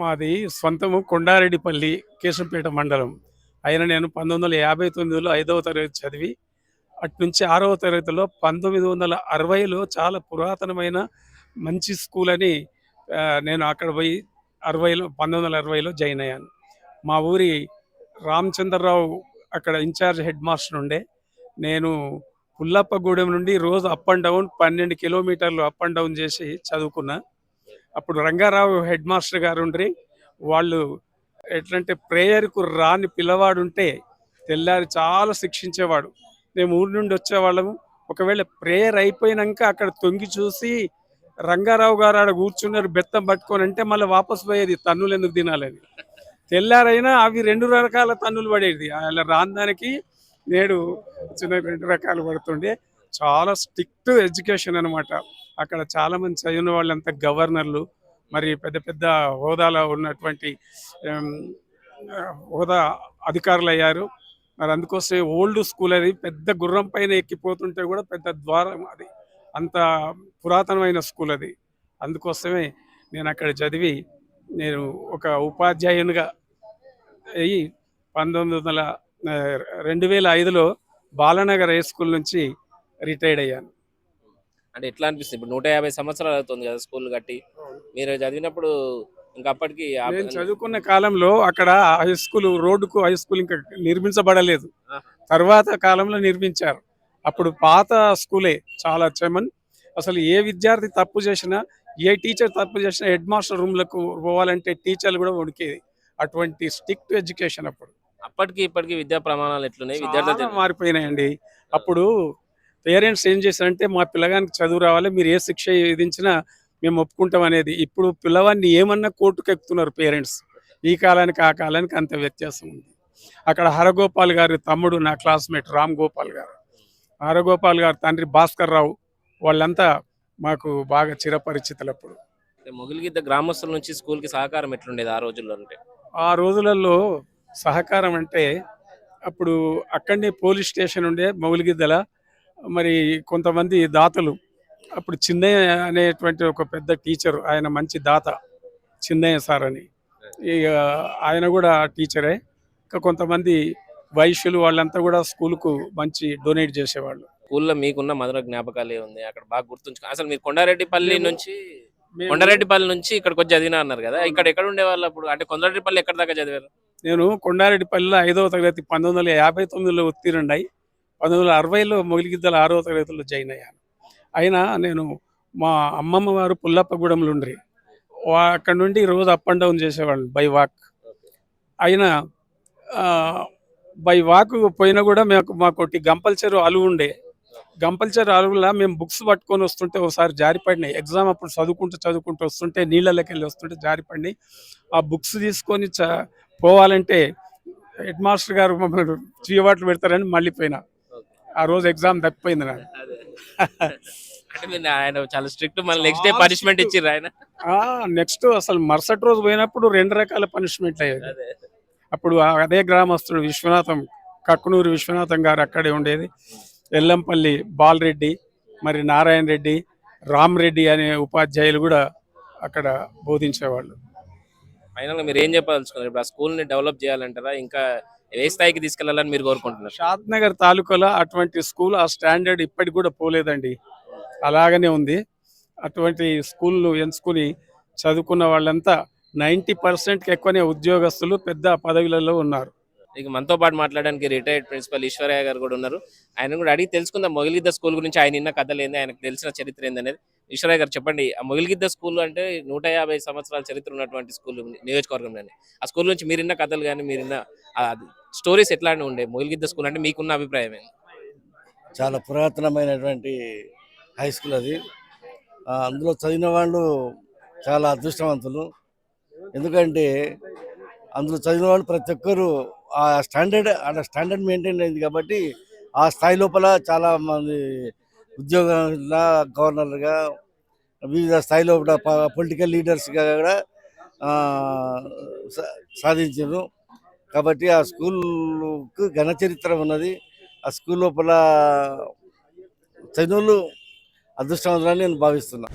మాది సొంతము కొండారెడ్డిపల్లి కేశంపేట మండలం. అయిన నేను పంతొమ్మిది వందల యాభై తొమ్మిదిలో ఐదవ తరగతి చదివి అటు నుంచి ఆరవ తరగతిలో పంతొమ్మిది వందల అరవైలో చాలా పురాతనమైన మంచి స్కూల్ అని నేను అక్కడ పోయి అరవైలో పంతొమ్మిది వందల అరవైలో జాయిన్ అయ్యాను. మా ఊరి రామచంద్రరావు అక్కడ ఇన్ఛార్జ్ హెడ్ మాస్టర్ ఉండే. నేను పుల్లప్పగూడెం నుండి రోజు అప్ అండ్ డౌన్ పన్నెండు కిలోమీటర్లు అప్ అండ్ డౌన్ చేసి చదువుకున్నా. అప్పుడు రంగారావు హెడ్ మాస్టర్ గారు ఉండ్రి. వాళ్ళు ఎట్లంటే ప్రేయర్కు రాని పిల్లవాడు ఉంటే తెల్లారి చాలా శిక్షించేవాడు. మేము ఊరి నుండి వచ్చేవాళ్ళము. ఒకవేళ ప్రేయర్ అయిపోయినాక అక్కడ తొంగి చూసి రంగారావు గారు ఆడ కూర్చున్నారు బెత్తం పట్టుకొని అంటే మళ్ళీ వాపస్ పోయేది తన్నులు ఎందుకు తినాలని. తెల్లారైనా అవి రెండు రకాల తన్నులు పడేది. అలా రాందానికి నేడు చిన్న రెండు రకాలు పడుతుండే. చాలా స్ట్రిక్ట్ ఎడ్యుకేషన్ అనమాట అక్కడ చాలా మంది చదివిన వాళ్ళంతా గవర్నర్లు మరి పెద్ద పెద్ద హోదాలో ఉన్నటువంటి హోదా అధికారులు అయ్యారు మరి అందుకోసమే ఓల్డ్ స్కూల్ అది పెద్ద గుర్రం పైన ఎక్కిపోతుంటే కూడా పెద్ద ద్వారం అది. అంత పురాతనమైన స్కూల్ అది. అందుకోసమే నేను అక్కడ చదివి నేను ఒక ఉపాధ్యాయునిగా అయ్యి పంతొమ్మిది వందల రెండు వేల ఐదులో బాలనగర్ హై స్కూల్ నుంచి రిటైర్డ్ అయ్యాను. అంటే ఎట్లా అనిపిస్తుంది? ఇప్పుడు నూట యాభై సంవత్సరాలు అవుతుంది కదా స్కూల్ కట్టి. మీరు చదివినప్పుడు ఇంకా అప్పటికి నేను చదువుకున్న కాలంలో అక్కడ హై స్కూల్ రోడ్డుకు హై స్కూల్ ఇంకా నిర్మించబడలేదు. తర్వాత కాలంలో నిర్మించారు. అప్పుడు పాత స్కూలే చాలా చెమన్ అసలు ఏ విద్యార్థి తప్పు చేసినా ఏ టీచర్ తప్పు చేసినా హెడ్ మాస్టర్ రూమ్లకు పోవాలంటే టీచర్లు కూడా వణికేది అటువంటి స్ట్రిక్ట్ ఎడ్యుకేషన్ అప్పుడు. అప్పటికి ఇప్పటికి విద్యా ప్రమాణాలు ఎట్లున్నాయి? విద్యార్థులు మారిపోయినాయండి. అప్పుడు పేరెంట్స్ ఏం చేశారంటే మా పిల్లగానికి చదువు రావాలి మీరు ఏ శిక్ష విధించినా మేము ఒప్పుకుంటాం అనేది. ఇప్పుడు పిల్లవాడిని ఏమన్నా కోర్టుకు ఎక్కుతున్నారు పేరెంట్స్. ఈ కాలానికి ఆ కాలానికి అంత వ్యత్యాసం ఉంది. అక్కడ హరగోపాల్ గారి తమ్ముడు నా క్లాస్మేట్ రామ్ గోపాల్ గారు. హరగోపాల్ గారి తండ్రి భాస్కర్ రావు వాళ్ళంతా మాకు బాగా చిరపరిచితులు అప్పుడు. మొగిలిగిద్ద గ్రామస్తుల నుంచి స్కూల్కి సహకారం ఎట్లుండేది ఆ రోజుల్లో అంటే? ఆ రోజులలో సహకారం అంటే అప్పుడు అక్కడనే పోలీస్ స్టేషన్ ఉండే మౌలిగిద్దల మరి కొంతమంది దాతలు అప్పుడు చిన్నయ్య అనేటువంటి ఒక పెద్ద టీచర్ ఆయన మంచి దాత చిన్నయ్య సార్ అని. ఇక ఆయన కూడా టీచరే ఇంకా కొంతమంది వైశ్యులు వాళ్ళంతా కూడా స్కూల్కు మంచి డొనేట్ చేసేవాళ్ళు. స్కూల్లో మీకున్న మధుర జ్ఞాపకాలు ఏముంది అక్కడ బాగా గుర్తుంచుకో అసలు మీరు కొండారెడ్డిపల్లి నుంచి కొండారెడ్డిపల్లి నుంచి ఇక్కడికి వచ్చి చదివినా అన్నారు కదా? ఇక్కడ ఎక్కడ ఉండేవాళ్ళు అప్పుడు? అంటే కొండారెడ్డిపల్లి ఎక్కడ దాకా చదివారు? నేను కొండారెడ్డిపల్లిలో ఐదవ తరగతి పంతొమ్మిది వందల యాభై తొమ్మిదిలో ఉత్తీర్ణుడై. పంతొమ్మిది వందల అరవైలో మొగిలిగిద్దల ఆరవ తరగతిలో జాయిన్ అయ్యాను. అయినా నేను మా అమ్మమ్మ వారు పుల్లప్పగూడెంలో ఉండ్రి. అక్కడ నుండి రోజు అప్ అండ్ డౌన్ చేసేవాళ్ళు బై వాక్ అయినా బై వాక్ పోయినా కూడా మాకు మాకు ఒకటి గంపల్చరు అలువు ఉండే. గంపల్చరు అలువులా మేము బుక్స్ పట్టుకొని వస్తుంటే ఒకసారి జారిపడినాయి ఎగ్జామ్ అప్పుడు చదువుకుంటూ చదువుకుంటూ వస్తుంటే నీళ్ళలోకి వెళ్ళి వస్తుంటే జారిపడినాయి ఆ బుక్స్ తీసుకొని చ పోవాలంటే హెడ్ మాస్టర్ గారు మమ్మల్ని చీవాట్లు పెడతారని మళ్ళీ పోయినా. ఆ రోజు ఎగ్జామ్ తప్పిపోయింది నాకు. అంటే మీరు ఆయన చాలా స్ట్రిక్ట్ మళ్ళీ నెక్స్ట్ డే పనిష్మెంట్. ఇచ్చిర్రు ఆయన. నెక్స్ట్ అసలు మరుసటి రోజు పోయినప్పుడు రెండు రకాల పనిష్మెంట్ అయ్యేది అప్పుడు అదే గ్రామస్తుడు విశ్వనాథం కక్కునూరు విశ్వనాథం గారు అక్కడే ఉండేది. ఎల్లంపల్లి బాలరెడ్డి మరి నారాయణ రెడ్డి రామ్ రెడ్డి అనే ఉపాధ్యాయులు కూడా అక్కడ బోధించేవాళ్ళు. ఫైనల్గా మీరు ఏం చెప్పదలుచుకున్నారు? ఇప్పుడు ఆ స్కూల్ని డెవలప్ చేయాలంటారా? ఇంకా ఏ స్థాయికి తీసుకెళ్ళాలని మీరు కోరుకుంటున్నారు? షాద్ నగర్ తాలూకాలో అటువంటి స్కూల్ ఆ స్టాండర్డ్ ఇప్పటికి కూడా పోలేదండి. అలాగనే ఉంది. అటువంటి స్కూళ్ళు ఎంచుకుని చదువుకున్న వాళ్ళంతా నైంటీ పర్సెంట్కి ఎక్కువనే ఉద్యోగస్తులు పెద్ద పదవులలో ఉన్నారు. ఇక మనతో పాటు మాట్లాడడానికి రిటైర్డ్ ప్రిన్సిపల్ ఈశ్వరయ్య గారు కూడా ఉన్నారు. ఆయన కూడా అడిగి తెలుసుకుందాం మొగిలిద్ద స్కూల్ గురించి ఆయన ఇన్న కథలు ఏంది ఆయనకు తెలిసిన చరిత్ర ఏంది అనేది. ఈశ్వరయ్య గారు చెప్పండి ఆ మొగిలిగిద్ద స్కూల్ అంటే నూట యాభై సంవత్సరాల చరిత్ర ఉన్నటువంటి స్కూల్ నియోజకవర్గంలోనే. ఆ స్కూల్ నుంచి మీరిన్న కథలు కానీ మీరిన్న స్టోరీస్ ఎట్లా ఉండే? మొగిలిగిద్ద స్కూల్ అంటే మీకున్న అభిప్రాయం ఏంది? చాలా పురాతనమైనటువంటి హై స్కూల్ అది. అందులో చదివిన వాళ్ళు చాలా అదృష్టవంతులు. ఎందుకంటే అందులో చదివిన వాళ్ళు ప్రతి ఒక్కరు ఆ స్టాండర్డ్ ఆ స్టాండర్డ్ మెయింటైన్ అయింది కాబట్టి ఆ స్థాయి లోపల చాలా మంది ఉద్యోగాల గవర్నర్గా వివిధ స్థాయిలో పొలిటికల్ లీడర్స్గా కూడా సాధించారు. కాబట్టి ఆ స్కూల్కు ఘన చరిత్ర ఉన్నది. ఆ స్కూల్ లోపల చదువులు అదృష్టవంతులని నేను భావిస్తున్నా.